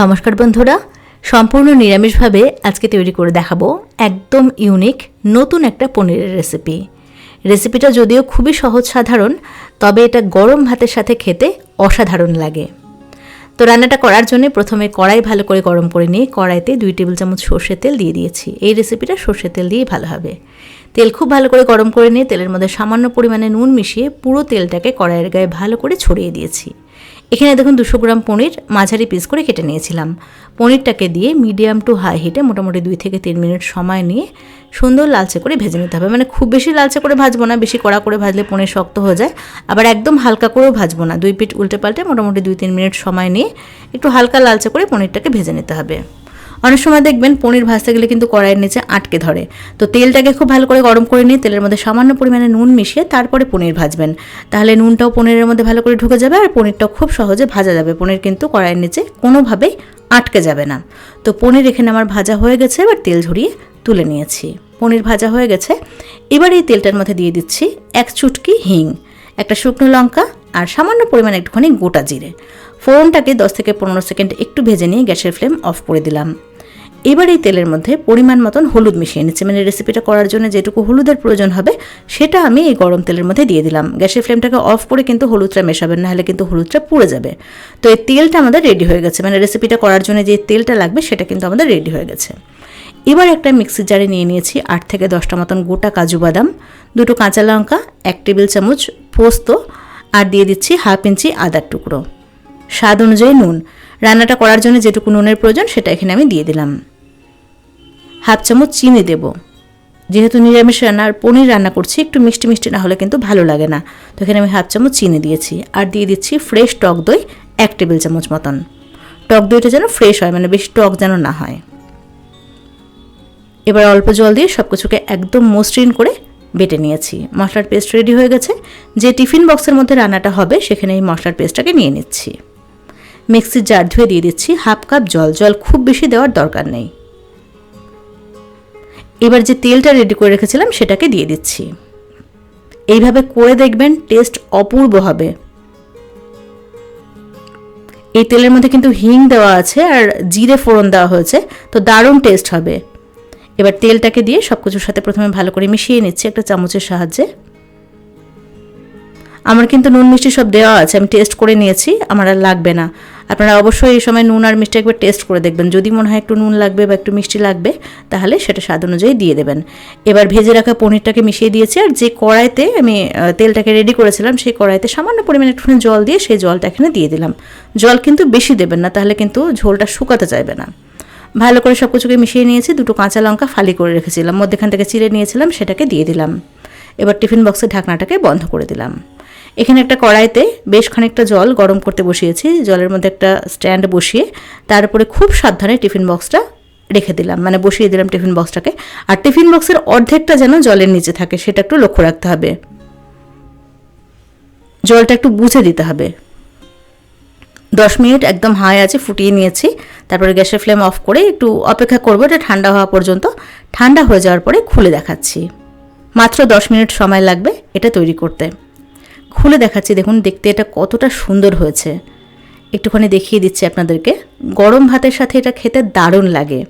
নমস্কার বন্ধুরা, সম্পূর্ণ নিরামিষভাবে আজকে তৈরি করে দেখাবো একদম ইউনিক নতুন একটা পনিরের রেসিপি। রেসিপিটা যদিও খুবই সহজ সাধারণ, তবে এটা গরম ভাতের সাথে খেতে অসাধারণ লাগে। তো রান্নাটা করার জন্য প্রথমে কড়াই ভালো করে গরম করে নিয়ে কড়াইতে দুই টেবিল চামচ সর্ষের তেল দিয়ে দিয়েছি। এই রেসিপিটা সর্ষের তেল দিয়েই ভালো হবে। তেল খুব ভালো করে গরম করে নিয়ে তেলের মধ্যে সামান্য পরিমাণে নুন মিশিয়ে পুরো তেলটাকে কড়াইয়ের গায়ে ভালো করে ছড়িয়ে দিয়েছি। এখানে দেখুন দুশো গ্রাম পনির মাঝারি পিস করে কেটে নিয়েছিলাম। পনিরটাকে দিয়ে মিডিয়াম টু হাই হিটে মোটামুটি দুই থেকে তিন মিনিট সময় নিয়ে সুন্দর লালচে করে ভেজে নিতে হবে। মানে খুব বেশি লালচে করে ভাজবো না, বেশি কড়া করে ভাজলে পনির শক্ত হয়ে যায়। আবার একদম হালকা করেও ভাজবো না, দুই পিঠ উল্টে পাল্টে মোটামুটি দুই তিন মিনিট সময় নিয়ে একটু হালকা লালচে করে পনিরটাকে ভেজে নিতে হবে। অনেক সময় দেখবেন পনির ভাজতে গেলে কিন্তু কড়াইয়ের নিচে আটকে ধরে। তো তেলটাকে খুব ভালো করে গরম করে নিয়ে তেলের মধ্যে সামান্য পরিমাণে নুন মিশিয়ে তারপরে পনির ভাজবেন। তাহলে নুনটাও পনিরের মধ্যে ভালো করে ঢুকে যাবে আর পনিরটাও খুব সহজে ভাজা যাবে। পনির কিন্তু কড়াইয়ের নিচে কোনোভাবেই আটকে যাবে না। তো পনির এখানে আমার ভাজা হয়ে গেছে, এবার তেল ঝরিয়ে তুলে নিয়েছি। পনির ভাজা হয়ে গেছে। এবার এই তেলটার মধ্যে দিয়ে দিচ্ছি এক চুটকি হিং, একটা শুকনো লঙ্কা আর সামান্য পরিমাণে একটুখানি গোটা জিরে। ফোড়নটাকে দশ থেকে পনেরো সেকেন্ড একটু ভেজে নিয়ে গ্যাসের ফ্লেম অফ করে দিলাম। এবার এই তেলের মধ্যে পরিমাণ মতন হলুদ মিশিয়ে নিচ্ছি। মানে রেসিপিটা করার জন্য যেটুকু হলুদের প্রয়োজন হবে, সেটা আমি এই গরম তেলের মধ্যে দিয়ে দিলাম। গ্যাসের ফ্লেমটাকে অফ করে কিন্তু হলুদটা মেশাবেন না হলে কিন্তু হলুদটা পুড়ে যাবে। তো এই তেলটা আমাদের রেডি হয়ে গেছে। মানে রেসিপিটা করার জন্য যে তেলটা লাগবে, সেটা কিন্তু আমাদের রেডি হয়ে গেছে। এবার একটা মিক্সির জারে নিয়ে নিয়েছি আট থেকে দশটা মতন গোটা কাজু বাদাম, দুটো কাঁচা লঙ্কা, এক টেবিল চামচ পোস্ত, আর দিয়ে দিচ্ছি হাফ ইঞ্চি আদার টুকরো। স্বাদ অনুযায়ী নুন। রান্নাটা করার জন্য যেটুকু নুনের প্রয়োজন, সেটা এখানে আমি দিয়ে দিলাম। হাফ চামচ চিনি দেব। যেহেতু নিরামিষ রান্না আর পনির রান্না করছি, একটু মিষ্টি মিষ্টি না হলে কিন্তু ভালো লাগে না। তো এখানে আমি হাফ চামচ চিনি দিয়েছি আর দিয়ে দিচ্ছি ফ্রেশ টক দই এক টেবিল চামচ মতন। টক দইটা যেন ফ্রেশ হয় মানে বেশি টক যেন না হয়। এবার অল্প জল দিয়ে সব কিছুকে একদম মসৃণ করে বেটে নিয়েছি। মশলার পেস্ট রেডি হয়ে গেছে। যে টিফিন বক্সের মধ্যে রান্নাটা হবে, সেখানে এই মশলার পেস্টটাকে নিয়ে নিচ্ছি। মিক্সির জার ধুয়ে দিয়ে দিচ্ছি হাফ কাপ জল। জল খুব বেশি দেওয়ার দরকার নেই। এবার যে তেলটা রেডি করে রেখেছিলাম, সেটাকে দিয়ে দিচ্ছি। এইভাবে করে দেখবেন টেস্ট অপূর্ব হবে। এই তেলের মধ্যে কিন্তু হিং দেওয়া আছে আর জিরে ফোড়ন দেওয়া হয়েছে, তো দারুণ টেস্ট হবে। এবার তেলটাকে দিয়ে সব কিছুর সাথে প্রথমে ভালো করে মিশিয়ে নিচ্ছি একটা চামচের সাহায্যে। আমার কিন্তু নুন মিষ্টি সব দেওয়া আছে, আমি টেস্ট করে নিয়েছি, আমার আর লাগবে না। আপনারা অবশ্যই এই সময় নুন আর মিষ্টি একবার টেস্ট করে দেখবেন। যদি মনে হয় একটু নুন লাগবে বা একটু মিষ্টি লাগবে, তাহলে সেটা স্বাদ অনুযায়ী দিয়ে দেবেন। এবার ভেজে রাখা পনিরটাকে মিশিয়ে দিয়েছি, আর যে কড়াইতে আমি তেলটাকে রেডি করেছিলাম, সেই কড়াইতে সামান্য পরিমাণে একটুখানি জল দিয়ে সেই জলটা এখানে দিয়ে দিলাম। জল কিন্তু বেশি দেবেন না, তাহলে কিন্তু ঝোলটা শুকাতে চাইবে না। ভালো করে সব কিছুকে মিশিয়ে নিয়েছি, দুটো কাঁচা লঙ্কা ফালি করে রেখেছিলাম। মধ্যেখান থেকে চিড়ে নিয়েছিলাম, সেটাকে দিয়ে দিলাম। এবার টিফিন বক্সের ঢাকনাটাকে বন্ধ করে দিলাম। এখানে একটা কড়াইতে বেশ খানিকটা জল গরম করতে বসিয়েছি। জলের মধ্যে একটা স্ট্যান্ড বসিয়ে তার উপরে খুব সাবধানে টিফিন বক্সটা রেখে দিলাম। মানে বসিয়ে দিলাম টিফিন বক্সটাকে। আর টিফিন বক্সের অর্ধেকটা যেন জলের নিচে থাকে, সেটা একটু লক্ষ্য রাখতে হবে। জলটা একটু বুঝে দিতে হবে। দশ মিনিট একদম হাই আছে, ফুটিয়ে নিয়েছি। তারপরে গ্যাসের ফ্লেম অফ করে একটু অপেক্ষা করব এটা ঠান্ডা হওয়া পর্যন্ত। ঠান্ডা হয়ে যাওয়ার পরে খুলে দেখাচ্ছি। মাত্র দশ মিনিট সময় লাগবে এটা তৈরি করতে। খুলে দেখাচ্ছি, দেখুন দেখতে এটা কতটা সুন্দর হয়েছে। একটুখানি দেখিয়ে দিচ্ছি আপনাদেরকে। গরম ভাতের সাথে এটা খেতে দারুণ লাগে।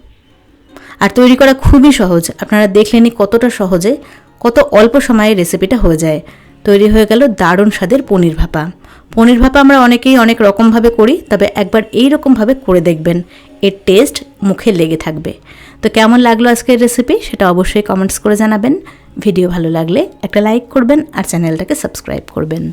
আর তৈরি করা খুবই সহজ। আপনারা দেখলেনই কতটা সহজে, কত অল্প সময়ে রেসিপিটা হয়ে যায়। তৈরি হয়ে গেল দারুণ স্বাদের পনির ভাপা। পনির ভাপা আমরা অনেকেই অনেক রকমভাবে করি, তবে একবার এই রকমভাবে করে দেখবেন। এর টেস্ট মুখে লেগে থাকবে। তো কেমন লাগল আজকের রেসিপি সেটা অবশ্যই কমেন্টস করে জানাবেন। ভিডিও ভালো লাগলে একটা লাইক করবেন আর চ্যানেলটাকে সাবস্ক্রাইব করবেন।